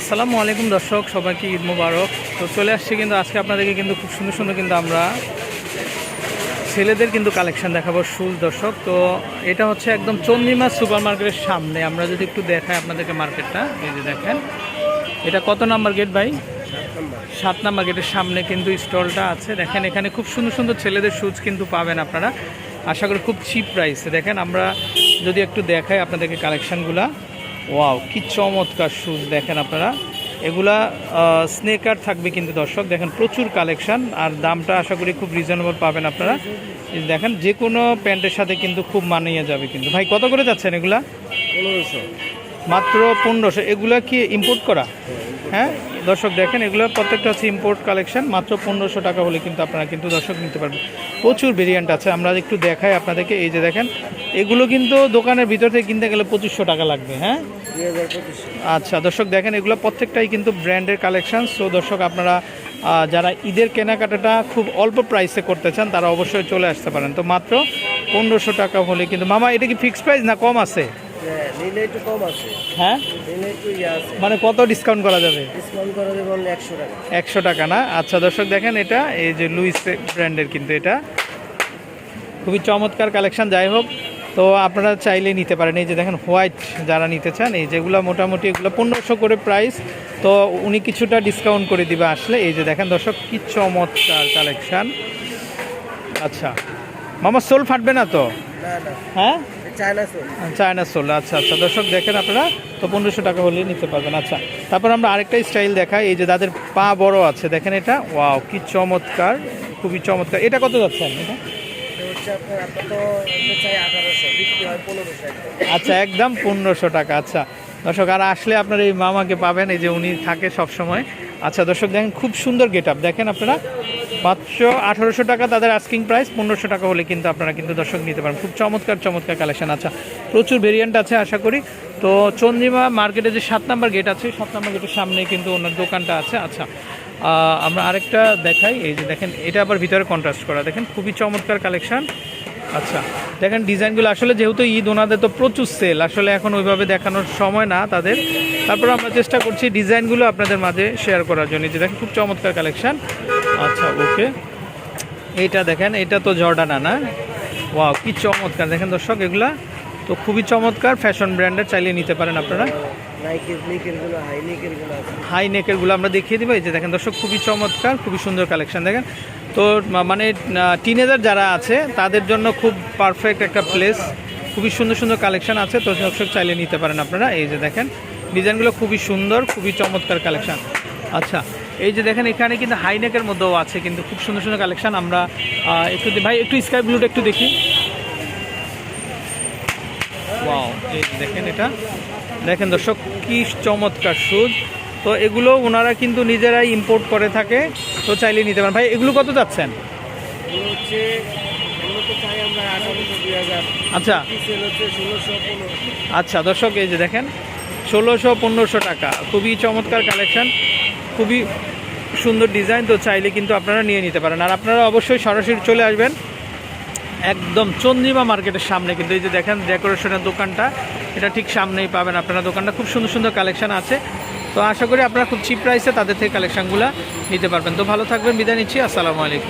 আসসালামু আলাইকুম দর্শক, সবাইকে ঈদ মুবারক। তো চলে আসছি কিন্তু আজকে আপনাদেরকে কিন্তু খুব সুন্দর সুন্দর কিন্তু আমরা ছেলেদের কিন্তু কালেকশন দেখাবো শুল দর্শক। তো এটা হচ্ছে একদম চন্দিমা সুপার মার্কেটের সামনে। আমরা যদি একটু দেখাই আপনাদেরকে মার্কেটটা, এই যে দেখেন। এটা কত নাম্বার গেট ভাই? সাত নাম্বার গেটের সামনে কিন্তু স্টলটা আছে। দেখেন, এখানে খুব সুন্দর সুন্দর ছেলেদের শুজ কিন্তু পাবেন আপনারা। আশা করি খুব চিপ প্রাইসে দেখেন, আমরা যদি একটু দেখাই আপনাদেরকে কালেকশানগুলা। ওয়াও, কি চমৎকার শুজ দেখেন আপনারা। এগুলা স্নেকার থাকবে কিন্তু দর্শক, দেখেন প্রচুর কালেকশন আর দামটা আশা করি খুব রিজনেবল পাবেন আপনারা। দেখেন যে কোনো প্যান্টের সাথে কিন্তু খুব মানিয়ে যাবে কিন্তু। ভাই, কত করে যাচ্ছেন এগুলা? পনেরোশো। মাত্র পনেরোশো। এগুলো কি ইম্পোর্ট করা? হ্যাঁ? দর্শক দেখেন, এগুলো প্রত্যেকটা হচ্ছে ইম্পোর্ট কালেকশন মাত্র পনেরোশো টাকা হলে কিন্তু আপনারা কিন্তু দর্শক নিতে পারবেন। প্রচুর ভেরিয়েন্ট আছে, আমরা একটু দেখাই আপনাদেরকে। এই যে দেখেন, এগুলো কিন্তু দোকানের ভিতর থেকে কিনতে গেলে পঁচিশশো টাকা লাগবে হ্যাঁ? আচ্ছা দর্শক দেখেন, এগুলো প্রত্যেকটাই কিন্তু ব্র্যান্ডের কালেকশন সো দর্শক আপনারা যারা ঈদের কেনাকাটাটা খুব অল্প প্রাইসে করতে চান, তারা অবশ্যই চলে আসতে পারেন। তো মাত্র পনেরোশো টাকা হলে কিন্তু, মামা, এটা কি ফিক্সড প্রাইস না কম আছে? হ্যাঁ হ্যাঁ? ইয়ে মানে কত ডিসকাউন্ট করা যাবে? একশো টাকা। না? আচ্ছা দর্শক দেখেন এটা এই যে লুইস ব্র্যান্ডের কিন্তু এটা। খুবই চমৎকার কালেকশন যাই হোক। তো আপনারা চাইলে নিতে পারেন। এই যে দেখেন হোয়াইট যারা নিতে চান এই যেগুলো মোটামুটি এগুলো পনেরোশো করে প্রাইস তো উনি কিছুটা ডিসকাউন্ট করে দিবে আসলে। এই যে দেখেন দর্শক কি চমৎকার কালেকশান আচ্ছা। মামা সোল ফাটবে না তো? হ্যাঁ? চায়না সোল। আচ্ছা আচ্ছা। দর্শক দেখেন আপনারা তো পনেরোশো টাকা হলে নিতে পারবেন। আচ্ছা তারপর আমরা আরেকটা স্টাইল দেখাই। এই যে যাদের পা বড় আছে দেখেন এটা। ওয়াও কি চমৎকার খুবই চমৎকার। এটা কত যাচ্ছেন এটা? হয় আচ্ছা একদম পনেরোশো টাকা। আচ্ছা দর্শক, আর আসলে আপনার এই মামাকে পাবেন, এই যে উনি থাকে সব সময় আচ্ছা দর্শক, দেখেন, খুব সুন্দর গেট আপ দেখেন আপনারা পাঁচশো আঠারোশো টাকা তাদের আস্কিং প্রাইস পনেরোশো টাকা হলে কিন্তু আপনারা কিন্তু দর্শক নিতে পারেন। খুব চমৎকার চমৎকার কালেকশন আচ্ছা প্রচুর ভেরিয়েন্ট আছে, আশা করি। তো চন্দ্রিমা মার্কেটে যে সাত নাম্বার গেট আছে, সাত নাম্বার গেটের সামনে কিন্তু ওনার দোকানটা আছে। আচ্ছা আমরা আরেকটা দেখাই। এই যে দেখেন, এটা আবার ভিতরে কন্ট্রাস্ট করা। দেখেন, খুবই চমৎকার কালেকশন আচ্ছা দেখেন ডিজাইনগুলো আসলে যেহেতু ঈদ ওনাদের তো প্রচুর সেল আসলে এখন ওইভাবে দেখানোর সময় না তাদের। তারপর আমরা চেষ্টা করছি ডিজাইনগুলো আপনাদের মাঝে শেয়ার করার জন্য। যে দেখেন খুব চমৎকার কালেকশন আচ্ছা ওকে এইটা দেখেন এটা তো জর্ডানা না ওয়াও কি চমৎকার। দেখেন দর্শক এগুলা তো খুবই চমৎকার। ফ্যাশন ব্র্যান্ডের চাইলে নিতে পারেন আপনারা। হাই নেকেরগুলো আমরা দেখিয়ে দিব। এই যে দেখেন দর্শক খুবই চমৎকার খুবই সুন্দর কালেকশন দেখেন তো মানে টিনেজার যারা আছে, তাদের জন্য খুব পারফেক্ট একটা প্লেস খুবই সুন্দর সুন্দর কালেকশন আছে, তো দর্শক চাইলে নিতে পারেন আপনারা। এই যে দেখেন, ডিজাইনগুলো খুবই সুন্দর, খুবই চমৎকার কালেকশান আচ্ছা এই যে দেখেন, এখানে কিন্তু হাইনেকের মধ্যেও আছে, কিন্তু খুব সুন্দর সুন্দর কালেকশান আমরা একটু ভাই, একটু স্কাই ব্লুটা একটু দেখি। ওয়াও এই দেখেন এটা। দেখেন দর্শক, কী চমৎকার শুজ তো এগুলো ওনারা কিন্তু নিজেরাই ইম্পোর্ট করে থাকে। তো চাইলে নিতে পারেন। ভাই এগুলো কত যাচ্ছেন? আচ্ছা। আচ্ছা দর্শক এই যে দেখেন ষোলোশো পনেরোশো টাকা। খুবই চমৎকার কালেকশন খুবই সুন্দর ডিজাইন তো চাইলে কিন্তু আপনারা নিয়ে নিতে পারেন। আর আপনারা অবশ্যই সরাসরি চলে আসবেন একদম চন্দ্রিমা মার্কেটের সামনে। কিন্তু এই যে দেখেন ডেকোরেশনের দোকানটা এটা ঠিক সামনেই পাবেন আপনারা। দোকানটা খুব সুন্দর সুন্দর কালেকশন আছে। তো আশা করি আপনারা খুব চিপ প্রাইসে তাদের থেকে কালেকশনগুলো নিতে পারবেন। তো ভালো থাকবেন, বিদায় নিচ্ছি, আসসালামু আলাইকুম।